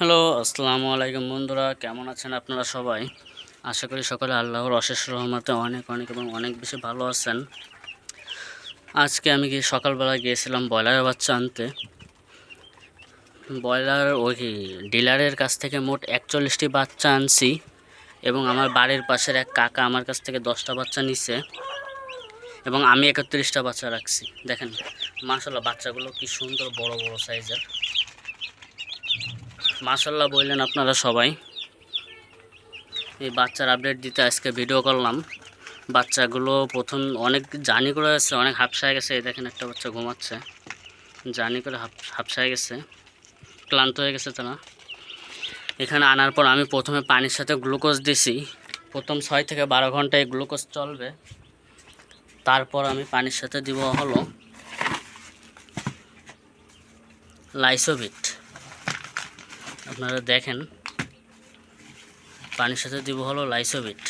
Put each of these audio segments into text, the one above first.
Hello, আসসালামু আলাইকুম বন্ধুরা, কেমন আছেন আপনারা সবাই? আশা করি সকলে আল্লাহর অশেষ রহমতে অনেক অনেক এবং অনেক বেশি ভালো আছেন। আজকে আমি গিয়ে সকালবেলা গিয়েছিলাম ব্রয়লারের বাচ্চা আনতে। ব্রয়লার ওই ডিলারের কাছ থেকে মোট একচল্লিশটি বাচ্চা আনছি এবং আমার বাড়ির পাশের এক কাকা আমার কাছ থেকে দশটা বাচ্চা নিছে এবং আমি একত্রিশটা বাচ্চা রাখছি। দেখেন মাসাল্লাহ বাচ্চাগুলো কি সুন্দর বড় বড় সাইজের। মাসাল্লাহ বললেন আপনারা সবাই। এই বাচ্চার আপডেট দিতে আজকে ভিডিও করলাম। বাচ্চাগুলো প্রথম অনেক জার্নি করে গেছে অনেক হাফসায় গেছে। এই দেখেন একটা বাচ্চা ঘুমাচ্ছে। জার্নি করে হাফ হাফসায় গেছে। ক্লান্ত হয়ে গেছে তারা। এখানে আনার পর আমি প্রথমে পানির সাথে গ্লুকোজ দিছি। প্রথম ছয় থেকে বারো ঘন্টায় গ্লুকোজ চলবে। তারপর আমি পানির সাথে দিব হলো লাইসোভিট আপনারা দেখেন, পানির সাথে দিব হলো লাইসোভিট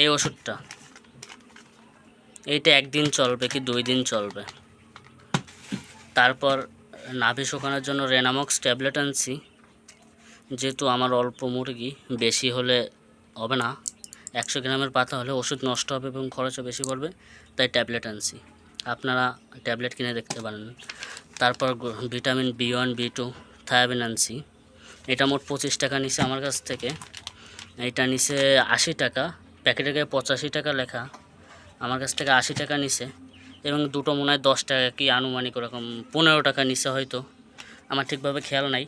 এই ওষুধটা, এইটা একদিন চলবে কি দুই দিন চলবে। তারপর নাভি শুকানোর জন্য রেনামক্স ট্যাবলেট আনছি। যেহেতু আমার অল্প মুরগি, বেশি হলে হবে না। একশো গ্রামের পাতা হলে ওষুধ নষ্ট হবে এবং খরচও বেশি পড়বে, তাই ট্যাবলেট আনছি। আপনারা ট্যাবলেট কিনে দেখতে পারেন। তারপর vitamin B one, B two, thiamine আনছি। এটা মোট পঁচিশ টাকা নিছে আমার কাছ থেকে। এটা নিছে আশি টাকা প্যাকেটের গায়ে পঁচাশি টাকা লেখা আমার কাছ থেকে আশি টাকা নিছে। এবং দুটো মনে হয় দশ টাকা কি আনুমানিক ওরকম পনেরো টাকা নিছে হয়তো আমার ঠিকভাবে খেয়াল নাই।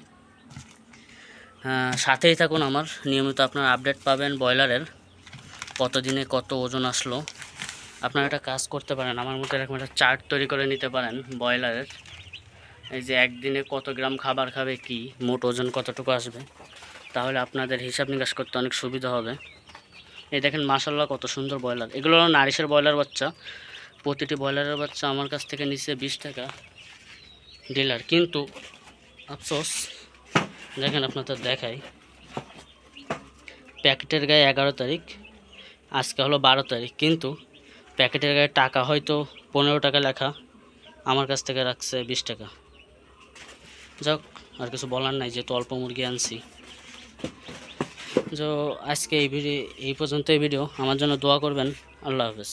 হ্যাঁ, সাথেই থাকুন আমার নিয়মিত আপনার আপডেট পাবেন ব্রয়লারের কত দিনে কত ওজন আসলো। আপনারা একটা কাজ করতে পারেন আমার মতো এরকম একটা চার্ট তৈরি করে নিতে পারেন ব্রয়লারের। এই যে একদিনে কত গ্রাম খাবার খাবে কি, মোট ওজন কতটুকু আসবে, তাহলে আপনাদের হিসাব নিকাশ করতে অনেক সুবিধা হবে। এই দেখেন মাসাল্লাহ কত সুন্দর ব্রয়লার। এগুলো হলো নারিশের ব্রয়লার বাচ্চা। প্রতিটি ব্রয়লারের বাচ্চা আমার কাছ থেকে নিচ্ছে বিশ টাকা ডিলার। কিন্তু আফসোস, দেখেন আপনাদের দেখাই। প্যাকেটের গায়ে এগারো তারিখ, আজকে হলো বারো তারিখ। কিন্তু প্যাকেটের গায়ে টাকা হয়তো পনেরো টাকা লেখা, আমার কাছ থেকে রাখছে বিশ টাকা। যাক, আর কিছু বলার নাই, যেহেতু অল্প মুরগি আনছি। যো আজকে এই ভিডিও এই পর্যন্ত এই ভিডিও আমার জন্য দোয়া করবেন। আল্লাহ হাফেজ।